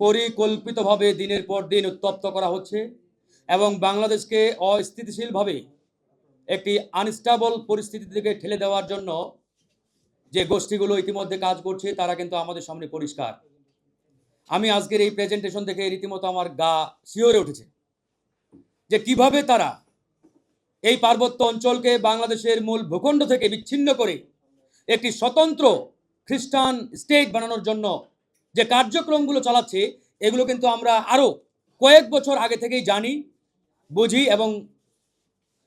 পরিকল্পিতভাবে দিনের পর দিন উত্তপ্ত করা হচ্ছে এবং বাংলাদেশকে অস্থিতিশীলভাবে একটি আনস্টেবল পরিস্থিতির দিকে ঠেলে দেওয়ার জন্য যে গোষ্ঠীগুলো ইতিমধ্যে কাজ করছে, তারা কিন্তু আমাদের সামনে পরিষ্কার। আমি আজকের এই প্রেজেন্টেশন দেখে রীতিমতো আমার গা শিওরে উঠেছে যে কীভাবে তারা এই পার্বত্য অঞ্চলকে বাংলাদেশের মূল ভূখণ্ড থেকে বিচ্ছিন্ন করে একটি স্বতন্ত্র খ্রিস্টান স্টেট বানানোর জন্য যে কার্যক্রমগুলো চালাচ্ছে, এগুলো কিন্তু আমরা আরও কয়েক বছর আগে থেকেই জানি, বুঝি এবং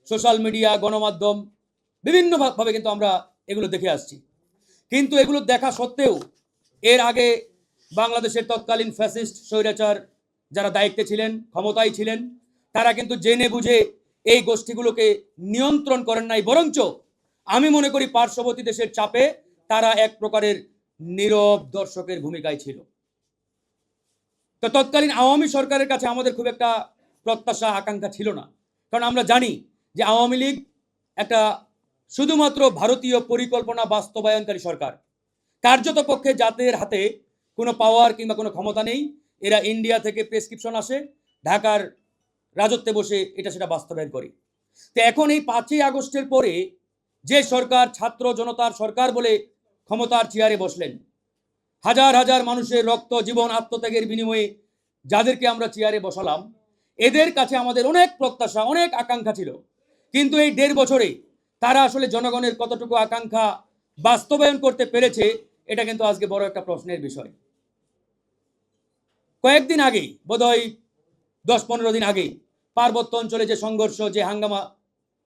সোশ্যাল মিডিয়া, গণমাধ্যম বিভিন্নভাবে কিন্তু আমরা এগুলো দেখে আসছি। কিন্তু এগুলো দেখা সত্ত্বেও এর আগে বাংলাদেশের তৎকালীন ফ্যাসিস্ট, স্বৈরাচার যারা দায়িত্বে ছিলেন, ক্ষমতায় ছিলেন, তারা কিন্তু জেনে বুঝে এই গোষ্ঠীগুলোকে নিয়ন্ত্রণ করেন নাই, বরঞ্চ আমি মনে করি পার্শ্ববর্তী দেশের চাপে তারা এক প্রকারের নীরব দর্শকের ভূমিকায় ছিল। তো তৎকালীন আওয়ামী সরকারের কাছে আমাদের খুব একটা প্রত্যাশা, আকাঙ্ক্ষা ছিল না। কারণ আমরা জানি যে আওয়ামী লীগ একটা শুধুমাত্র ভারতীয় পরিকল্পনা বাস্তবায়নকারী সরকার। কার্যত পক্ষে জাতের হাতে কোনো পাওয়ার কিংবা কোনো ক্ষমতা নেই। এরা ইন্ডিয়া থেকে প্রেসক্রিপশন আসে, ঢাকার রাজত্বে বসে এটা সেটা বাস্তবায়ন করে। তো এখন এই পাঁচই আগস্টের পরে যে সরকার, ছাত্র জনতার সরকার বলে ক্ষমতার চেয়ারে বসলেন। হাজার হাজার মানুষের রক্ত, জীবন, আত্মত্যাগের বিনিময়ে যাদেরকে আমরা চেয়ারে বসালাম, এদের কাছে আমাদের অনেক প্রত্যাশা, অনেক আকাঙ্ক্ষা ছিল। কিন্তু এই দেড় বছরে তারা আসলে জনগণের কতটুকু আকাঙ্ক্ষা বাস্তবায়ন করতে পেরেছে, এটা কিন্তু আজকে বড় একটা প্রশ্নের বিষয়। কয়েকদিন আগেই বোধহয় দশ পনেরো দিন আগেই পার্বত্য অঞ্চলে যে সংঘর্ষ, যে হাঙ্গামা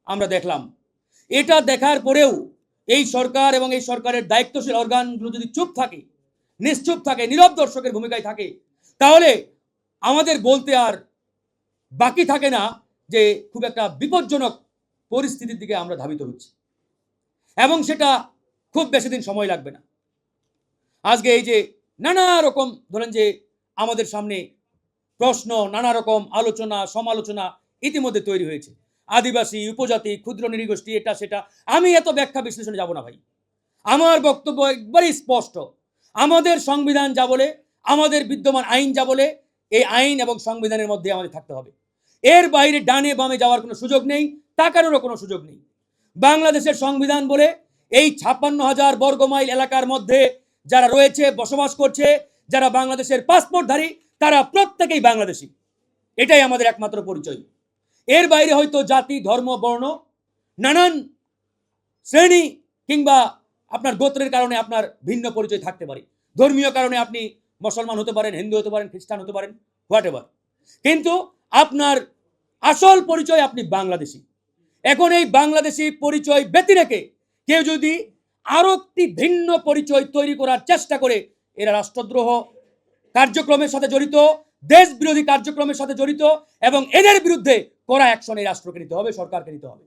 আমরা দেখলাম, এটা দেখার পরেও এই সরকার এবং এই সরকারের দায়িত্বশীল অর্গানগুলো যদি চুপ থাকে, নিশ্চুপ থাকে, নীরব দর্শকের ভূমিকায় থাকে, তাহলে আমাদের বলতে আর বাকি থাকে না যে খুব একটা বিপজ্জনক পরিস্থিতির দিকে আমরা ধাবিত হচ্ছি। এবং সেটা খুব বেশি দিন সময় লাগবে না। আজকে এই যে নানা রকম ধরেন যে আমাদের সামনে প্রশ্ন, নানা রকম আলোচনা, সমালোচনা ইতিমধ্যে তৈরি হয়েছে। আদিবাসী, উপজাতি, ক্ষুদ্র নৃগোষ্ঠী, এটা সেটা। আমি এত ব্যাখ্যা বিশ্লেষণে যাব না ভাই। আমার বক্তব্য একবারই স্পষ্ট। আমাদের সংবিধান যা বলে, আমাদের বিদ্যমান আইন যা বলে, এই আইন এবং সংবিধানের মধ্যে আমাদের থাকতে হবে। এর বাইরে ডানে বামে যাওয়ার কোনো সুযোগ নেই, তাকানোরও কোনো সুযোগ নেই। বাংলাদেশের সংবিধান বলে, এই ছাপ্পান্ন হাজার বর্গমাইল এলাকার মধ্যে যারা রয়েছে, বসবাস করছে, যারা বাংলাদেশের পাসপোর্টধারী, তারা প্রত্যেকেই বাংলাদেশী। এটাই আমাদের একমাত্র পরিচয়। এর বাইরে হয়তো জাতি, ধর্ম, বর্ণ, নানান শ্রেণি কিংবা আপনার গোত্রের কারণে আপনার ভিন্ন পরিচয় থাকতে পারে। ধর্মীয় কারণে আপনি মুসলমান হতে পারেন, হিন্দু হতে পারেন, খ্রিস্টান হতে পারেন হোয়াট এভার কিন্তু আপনার আসল পরিচয় আপনি বাংলাদেশি। এখন এই বাংলাদেশি পরিচয় ব্যতি রেখে কেউ যদি আরও একটি ভিন্ন পরিচয় তৈরি করার চেষ্টা করে, এরা রাষ্ট্রদ্রোহ কার্যক্রমের সাথে জড়িত দেশ বিরোধী কার্যক্রমের সাথে জড়িত এবং এদের বিরুদ্ধে করা অ্যাকশন এই রাষ্ট্রকে নিতে হবে, সরকারকে নিতে হবে।